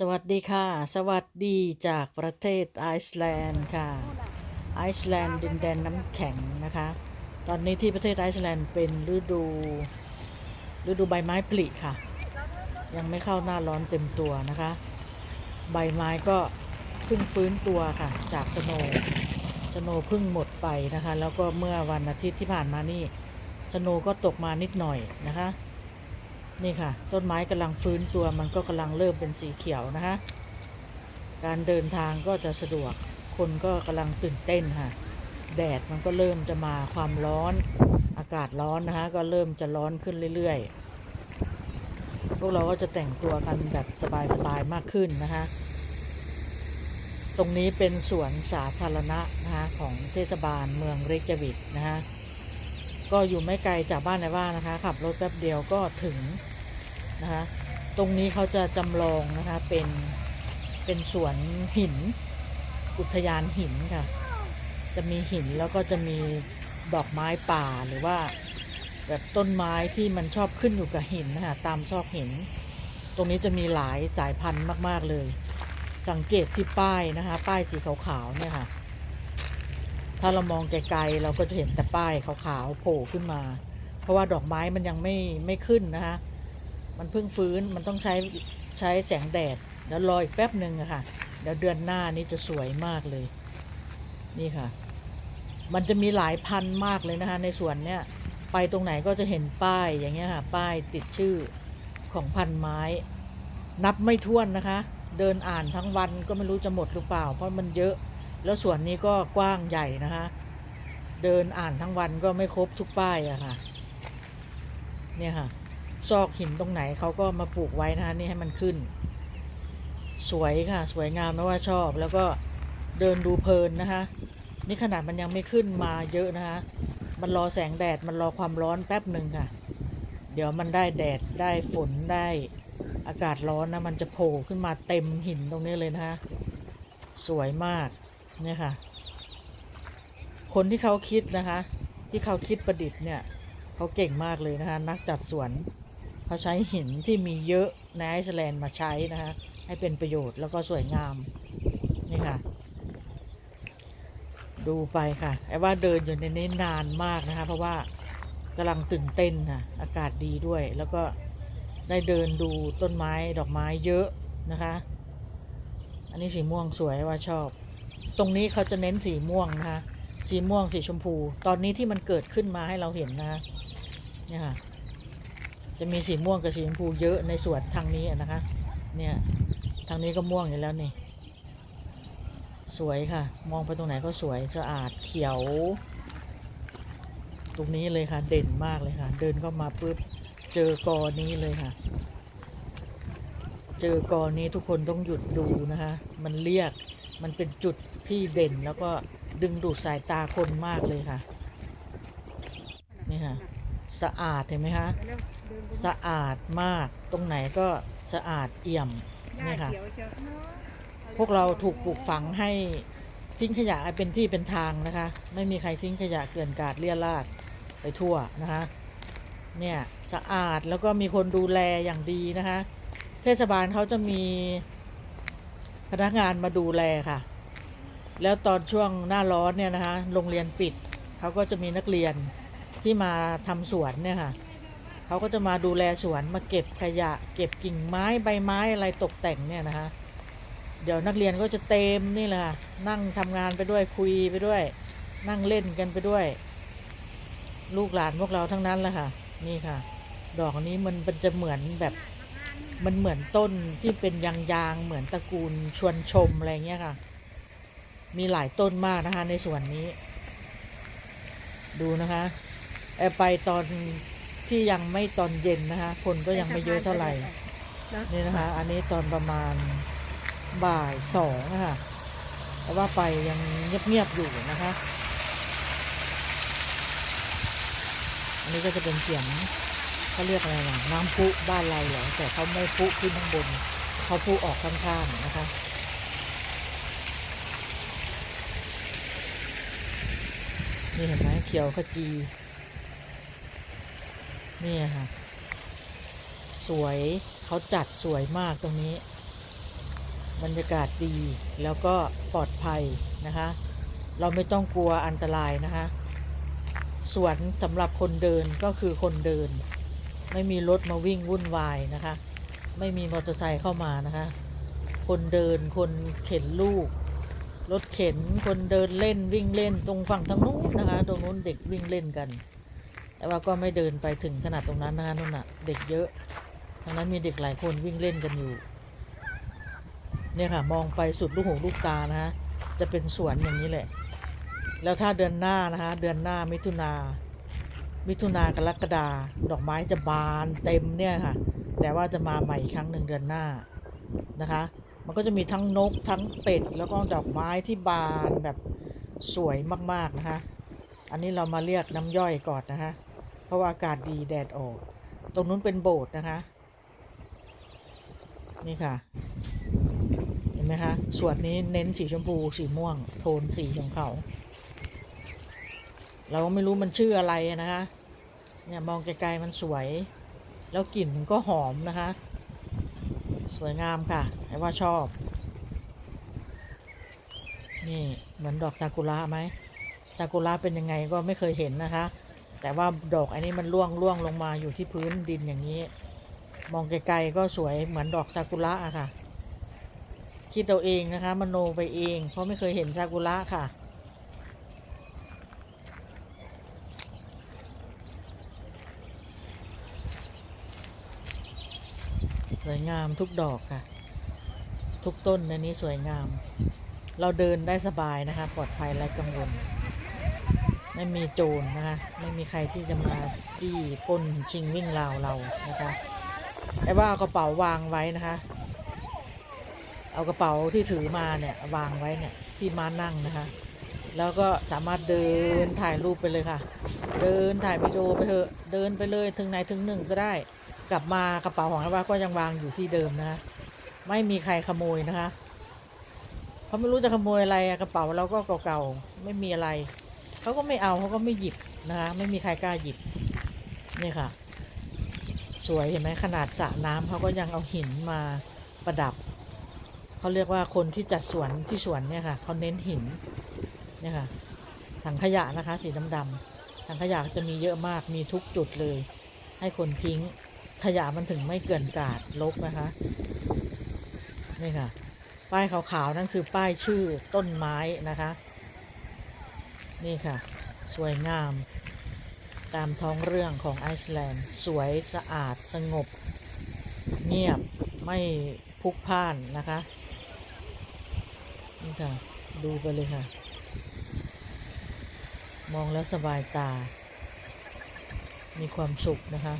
สวัสดีค่ะ สวัสดีจากประเทศไอซ์แลนด์ค่ะ ไอซ์แลนด์ดินแดนน้ำแข็งนะคะ ตอนนี้ที่ประเทศไอซ์แลนด์เป็นฤดูฤดูใบไม้ผลิค่ะ ยังไม่เข้าหน้าร้อนเต็มตัวนะคะ ใบไม้ก็เพิ่งฟื้นตัวค่ะ จากสโนว์สโนว์เพิ่งหมดไปนะคะ แล้วก็เมื่อวันอาทิตย์ที่ผ่านมานี่สโนว์ก็ตกมานิดหน่อยนะคะ นี่ค่ะ ต้นไม้กำลังฟื้นตัวมันก็กำลังเริ่มเป็นสีเขียวนะคะการเดินทางก็จะสะดวกคนก็กำลังตื่นเต้นค่ะ แดดมันก็เริ่มจะมาความร้อน อากาศร้อนนะคะก็เริ่มจะร้อนขึ้นเรื่อยๆ พวกเราก็จะแต่งตัวกันแบบสบายๆมากขึ้นนะคะตรงนี้เป็นสวนสาธารณะนะคะของเทศบาลเมืองเรกยาวิกนะคะ ก็อยู่ไม่ไกลจากบ้านในว่านะคะ ขับรถแป๊บเดียวก็ถึงนะคะ ตรงนี้เขาจะจำลองนะคะเป็นเป็นสวนหิน อุทยานหินค่ะ จะมีหินแล้วก็จะมีดอกไม้ป่าหรือว่าแบบต้นไม้ที่มันชอบขึ้นอยู่กับหินนะคะตามซอกหิน ตรงนี้จะมีหลายสายพันธุ์มาก ๆ เลย สังเกตที่ป้ายนะคะ ป้ายสีขาวๆเนี่ยค่ะ ถ้าเรามองไกลๆเราก็จะเห็นแต่ป้ายขาวๆโผล่ขึ้นมา เพราะว่าดอกไม้มันยังไม่ไม่ขึ้นนะคะมันเพิ่งฟื้นมันต้องใช้ใช้แสงแดดเดี๋ยวรออีกแป๊บหนึ่งอะค่ะเดี๋ยวเดือนหน้านี้จะสวยมากเลย นี่ค่ะ มันจะมีหลายพันมากเลยนะคะ ในสวนเนี้ยไปตรงไหนก็จะเห็นป้ายอย่างเงี้ยค่ะ ป้ายติดชื่อของพันไม้ นับไม่ถ้วนนะคะ เดินอ่านทั้งวันก็ไม่รู้จะหมดหรือเปล่า เพราะมันเยอะ แล้วสวนนี้ก็กว้างใหญ่นะคะ เดินอ่านทั้งวันก็ไม่ครบทุกป้ายอะค่ะ เนี่ยค่ะ ซอกหินตรงไหนเขาก็มาปลูกไว้นะคะนี่ให้มันขึ้น สวยค่ะ สวยงามไม่ว่าชอบแล้วก็เดินดูเพลินนะคะ นี่ขนาดมันยังไม่ขึ้นมาเยอะนะคะ มันรอแสงแดดมันรอความร้อนแป๊บหนึ่งค่ะ เดี๋ยวมันได้แดดได้ฝนได้อากาศร้อนนะมันจะโผล่ขึ้นมาเต็มหินตรงนี้เลยนะคะ สวยมาก เนี่ยค่ะ คนที่เขาคิดนะคะ ที่เขาคิดประดิษฐ์เนี่ยเขาเก่งมากเลยนะคะ นักจัดสวนเขาใช้หินที่มีเยอะในไอซ์แลนด์มาใช้นะคะ ให้เป็นประโยชน์แล้วก็สวยงาม นี่ค่ะ ดูไปค่ะไอ้ว่าเดินอยู่ในนี้นานมากนะคะ เพราะว่ากำลังตื่นเต้นค่ะอากาศดีด้วย แล้วก็ได้เดินดูต้นไม้ดอกไม้เยอะนะคะ อันนี้สีม่วงสวยว่าชอบ ตรงนี้เขาจะเน้นสีม่วงนะคะสีม่วงสีชมพู ตอนนี้ที่มันเกิดขึ้นมาให้เราเห็นนะคะเนี่ยค่ะจะมีสีม่วงกับสีชมพูเยอะในส่วนทางนี้นะคะ เนี่ยทางนี้ก็ม่วงอยู่แล้วนี่ สวยค่ะ มองไปตรงไหนก็สวยสะอาดเขียว ตรงนี้เลยค่ะ เด่นมากเลยค่ะ เดินเข้ามาปุ๊บเจอกอนี้เลยค่ะ เจอกอนี้ทุกคนต้องหยุดดูนะคะ มันเรียกมันเป็นจุด ที่เด่นแล้วก็ดึงดูดสายตาคนมากเลยค่ะ นี่ค่ะ สะอาดเห็นไหมคะสะอาดมากตรงไหนก็สะอาดเอี่ยมนี่ค่ะ พวกเราถูกปลูกฝังให้ทิ้งขยะเป็นที่เป็นทางนะคะ ไม่มีใครทิ้งขยะเกลื่อนกลาดเลี่ยราดไปทั่วนะคะเนี่ยสะอาดแล้วก็มีคนดูแลอย่างดีนะคะ เทศบาลเขาจะมีพนักงานมาดูแลค่ะ แล้วตอนช่วงหน้าร้อนเนี่ยนะคะโรงเรียนปิดเขาก็จะมีนักเรียนที่มาทำสวนเนี่ยค่ะเขาก็จะมาดูแลสวนมาเก็บขยะ เก็บกิ่งไม้ใบไม้อะไรตกแต่งเนี่ยนะคะเดี๋ยวนักเรียนก็จะเต็มนี่แหละค่ะนั่งทำงานไปด้วยคุยไปด้วย นั่งเล่นกันไปด้วย ลูกหลานพวกเราทั้งนั้นแหละค่ะ นี่ค่ะ ดอกนี้มันมันจะเหมือนแบบมันเหมือนต้นที่เป็นยางยางเหมือนตระกูลชวนชมอะไรเงี้ยค่ะ มีหลายต้นมากนะคะในส่วนนี้ ดูนะคะแอร์ไปตอนที่ยังไม่ตอนเย็นนะคะ คนก็ยังไม่เยอะเท่าไหร่นี่นะคะ อันนี้ตอนประมาณบ่ายสองนะคะแต่ว่าไปยังเงียบๆอยู่นะคะ อันนี้ก็จะเป็นเสียงเขาเรียกอะไรนะน้ำพุบ้านเราเหรอแต่เขาไม่พุขึ้นข้างบนเขาพุออกข้างๆนะคะ นี่เห็นไหมเขียวขจี นี่ค่ะ สวยเขาจัดสวยมากตรงนี้ บรรยากาศดีแล้วก็ปลอดภัยนะคะ เราไม่ต้องกลัวอันตรายนะคะสวนสำหรับคนเดินก็คือคนเดิน ไม่มีรถมาวิ่งวุ่นวายนะคะ ไม่มีมอเตอร์ไซค์เข้ามานะคะ คนเดินคนเข็นลูก รถเข็นคนเดินเล่นวิ่งเล่นตรงฝั่งทางนู้นนะคะ ตรงนู้นเด็กวิ่งเล่นกัน แต่ว่าก็ไม่เดินไปถึงขนาดตรงนั้นนะคะนู่นน่ะ เด็กเยอะทางนั้นมีเด็กหลายคนวิ่งเล่นกันอยู่ เนี่ยค่ะมองไปสุดลูกหูลูกตานะคะจะเป็นสวนอย่างนี้แหละ แล้วถ้าเดือนหน้านะคะเดือนหน้ามิถุนา มิถุนากรกฎาดอกไม้จะบานเต็มเนี่ยค่ะ แต่ว่าจะมาใหม่อีกครั้งหนึ่งเดือนหน้านะคะ มันก็จะมีทั้งนกทั้งเป็ด แล้วก็ดอกไม้ที่บานแบบสวยมากๆนะคะ อันนี้เรามาเรียกน้ำย่อยก่อนนะคะ เพราะว่าอากาศดีแดดออก ตรงนู้นเป็นโบสถ์นะคะ นี่ค่ะ เห็นไหมคะสวนนี้เน้นสีชมพูสีม่วง โทนสีของเขา เราก็ไม่รู้มันชื่ออะไรนะคะ เนี่ยมองไกลๆมันสวย แล้วกลิ่นก็หอมนะคะ สวยงามค่ะไอ้ว่าชอบ นี่เหมือนดอกซากุระไหมซากุระเป็นยังไงก็ไม่เคยเห็นนะคะ แต่ว่าดอกอันนี้มันร่วงร่วงลงมาอยู่ที่พื้นดินอย่างนี้ มองไกลๆก็สวยเหมือนดอกซากุระอะค่ะ คิดเอาเองนะคะมโนไปเอง เพราะไม่เคยเห็นซากุระค่ะ สวยงามทุกดอกค่ะ ทุกต้นในนี้สวยงาม เราเดินได้สบายนะคะ ปลอดภัยไร้กังวล ไม่มีโจรนะคะ ไม่มีใครที่จะมาจี้ปล้นชิงวิ่งราวเรานะคะไอ้ว่าเอากระเป๋าวางไว้นะคะ เอากระเป๋าที่ถือมาเนี่ยวางไว้เนี่ยที่มานั่งนะคะ แล้วก็สามารถเดินถ่ายรูปไปเลยค่ะ เดินถ่ายวิดีโอไปเถอะ เดินไปเลยถึงไหนถึงหนึ่งก็ได้ กลับมากระเป๋าของไอ้ว่าก็ยังวางอยู่ที่เดิมนะคะไม่มีใครขโมยนะคะเขาไม่รู้จะขโมยอะไรกระเป๋าเราก็เก่าๆไม่มีอะไรเขาก็ไม่เอาเขาก็ไม่หยิบนะคะไม่มีใครกล้าหยิบนี่ค่ะ สวยเห็นไหมขนาดสระน้ำเขาก็ยังเอาหินมาประดับเขาเรียกว่าคนที่จัดสวนที่สวนเนี่ยค่ะเขาเน้นหินเนี่ยค่ะถังขยะนะคะ สีดำๆถังขยะจะมีเยอะมากมีทุกจุดเลย ให้คนทิ้ง ขยะมันถึงไม่เกินกาดลบนะคะ นี่ค่ะ ป้ายขาวๆนั่นคือป้ายชื่อต้นไม้นะคะ นี่ค่ะ สวยงาม ตามท้องเรื่องของไอซ์แลนด์ สวยสะอาดสงบ เงียบไม่พลุกพล่านนะคะ นี่ค่ะ ดูไปเลยค่ะ มองแล้วสบายตา มีความสุขนะคะ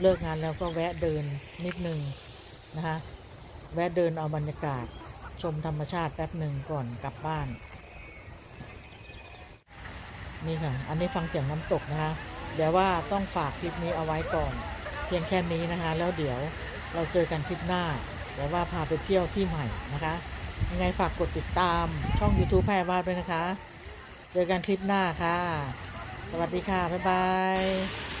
เลิกงานแล้วก็แวะเดินนิดนึงนะคะแวะเดินเอาบรรยากาศชมธรรมชาติแป๊บหนึ่งก่อนกลับบ้าน นี่ค่ะ อันนี้ฟังเสียงน้ำตกนะคะเดี๋ยวว่าต้องฝากคลิปนี้เอาไว้ก่อน เพียงแค่นี้นะคะ แล้วเดี๋ยวเราเจอกันคลิปหน้าเดี๋ยวว่าพาไปเที่ยวที่ใหม่นะคะยังไงฝากกดติดตามช่อง YouTube แพรวาดด้วยนะคะ เจอกันคลิปหน้าค่ะ สวัสดีค่ะ บ๊ายบาย